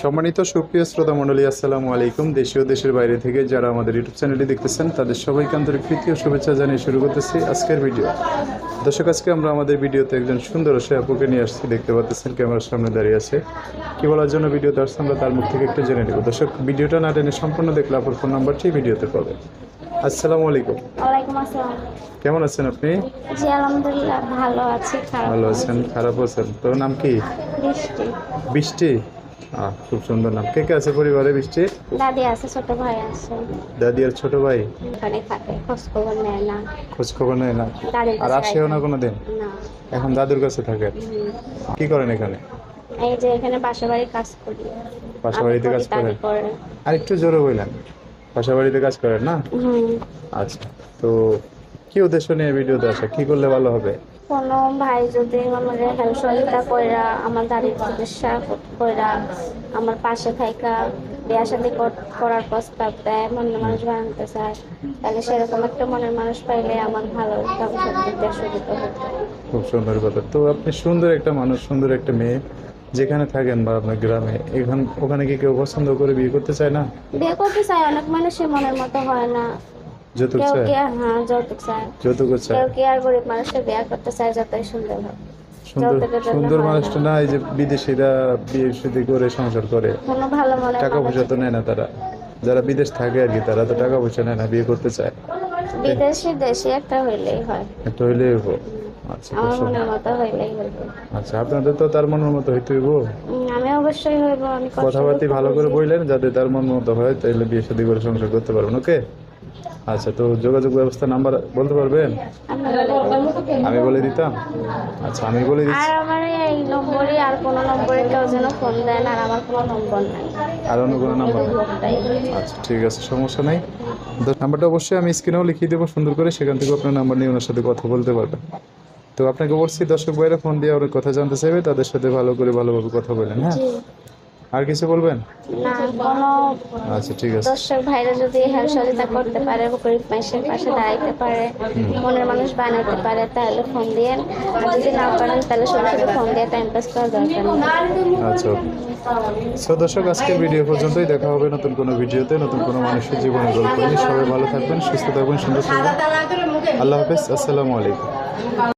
সম্মানিত সুপ্রিয় শ্রোতা মণ্ডলী আসসালামু আলাইকুম দেশীয় দেশের বাইরে থেকে যারা আমাদের ইউটিউব চ্যানেলটি দেখতেছেন, তাদের সবাইকে আন্তরিক প্রীতি ও শুভেচ্ছা জানিয়ে শুরু করতেছি আজকের ভিডিও। দর্শক, আজকে আমরা আমাদের ভিডিওতে একজন সুন্দর সে আপুকে নিয়ে আসছি। দেখতে পাচ্ছেন ক্যামেরার সামনে দাঁড়িয়ে আছে। কি বলার জন্য ভিডিওতে আসছে আমরা তার মুখ থেকে একটু জেনে নেব। দর্শক, ভিডিওটা না টেনে সম্পূর্ণ দেখলে আপুর ফোন নাম্বারটি ভিডিওতে পাবে আসসালামু আলাইকুম। ওয়ালাইকুম আসসালাম। কেমন আছেন আপনি? জি আলহামদুলিল্লাহ ভালো আছি খারাপ ভালো আছেন খারাপ আছেন? তোর নাম কি? বৃষ্টি। বৃষ্টি? আহ খুব সুন্দর নাম। কে কে আছে পরিবারে বৃষ্টির দাদি আছে ছোট ভাই আছে। দাদি আর ছোট ভাই? ওখানে থাকে খোঁজ খবর নেয় না। খোঁজ খবর নেয় না। দাদির আর কাছে আসেও না কোনো দিন না। এখন দাদুর কাছে থাকেন হুম। কি করেন এখানে? এই যে এখানে বাসাবাড়ি কাজ করি। বাসা আমি বাড়িতে করি, কাজ করেন? আর একটু জোরে বললেন। বাসা বাড়িতে কাজ করেন না? আচ্ছা তো কি উদ্দেশ্য নিয়ে ভিডিওতে আসা? কি করলে ভালো হবে? কোনো ভাই যদি আমাদের হেল্প সহযোগিতা কইরা আমার দাদির চিকিৎসা কইরা আমার পাশে থাইকা বিয়া শাদি করার প্রস্তাব দেয় মনের মানুষ বানাতে চায় তাহলে সেরকম একটা মনের মানুষ পাইলে আমার ভালো সুবিধা হতো। খুব সুন্দর কথা। তো আপনি সুন্দর একটা মানুষ সুন্দর একটা মেয়ে যেখানে থাকেন বা আপনার গ্রামে এখান ওখানে কি কেউ পছন্দ করে বিয়ে করতে চায় না? বিয়ে করতে চায় অনেক মানুষই মনের মতো হয় না। যৌতুক কেউ চায়? কি হ্যাঁ যৌতুক চায়। যৌতুক চায়? কেউ কি আর গরিব মানুষকে বিয়ে করতে চায় যতই সুন্দর হোক। সুন্দর সুন্দর মানুষটা না এই যে বিদেশিরা বিয়ে শাদী করে সংসার করে। কোনো ভালো মনে টাকা পয়সা তো নেয় না তারা। যারা বিদেশ থাকে আর কি তারা তো টাকা পয়সা নেয় না বিয়ে করতে চায়। বিদেশি দেশি একটা হইলেই হয়। একটা হইলে হইব আচ্ছা আমার মনের মতো হইলেই হইব। আচ্ছা আপনাদের তো তার মনের মতো হইতে হইব। আমি অবশ্যই হইব আমি কষ্ট কথাবার্তি ভালো করে বললেন যাতে তার মন মতো হয় তাহলে বিয়ে শাদী করে সংসার করতে পারবেন ওকে? আচ্ছা তো যোগাযোগ ব্যবস্থা নাম্বার বলতে পারবেন? আমি বলে দিতাম? আচ্ছা আমি বলে আর দিচ্ছি আমার এই নম্বরে আর কোনো নম্বরে কেউ যেন ফোন দেন আর আমার কোনো নম্বর নাই। আর অন্য কোনো নাম্বার আচ্ছা ঠিক আছে সমস্যা নাই। তো নাম্বারটা অবশ্যই আমি স্ক্রিনেও লিখিয়ে দেবো সুন্দর করে সেখান থেকে আপনার নাম্বার নিয়ে ওনার সাথে কথা বলতে পারবেন। তো আপনাকে বলছি দর্শক ভাইরা ফোন দিয়ে অনেক কথা জানতে চাইবে তাদের সাথে ভালো করে ভালোভাবে কথা বলেন হ্যাঁ? আর কিছু বলবেন? আচ্ছা ঠিক আছে। দর্শক ভাইরা যদি হেল্প সহযোগিতা করতে পারে গরিব মানুষের পাশে দাঁড়াইতে পারে মনের মানুষ বানাতে পারে তাহলে ফোন দিয়ে আর যদি না পারেন তাহলে শুধু শুধু ফোন দিয়ে টাইম পাস করার দরকার আচ্ছা সো দর্শক আজকের ভিডিও পর্যন্তই। দেখা হবে নতুন কোনো ভিডিওতে নতুন কোনো মানুষের জীবনের গল্প নিয়ে। সবাই ভালো থাকবেন সুস্থ থাকবেন সুন্দর থাকবেন। আল্লাহ হাফেজ আসসালামু আলাইকুম।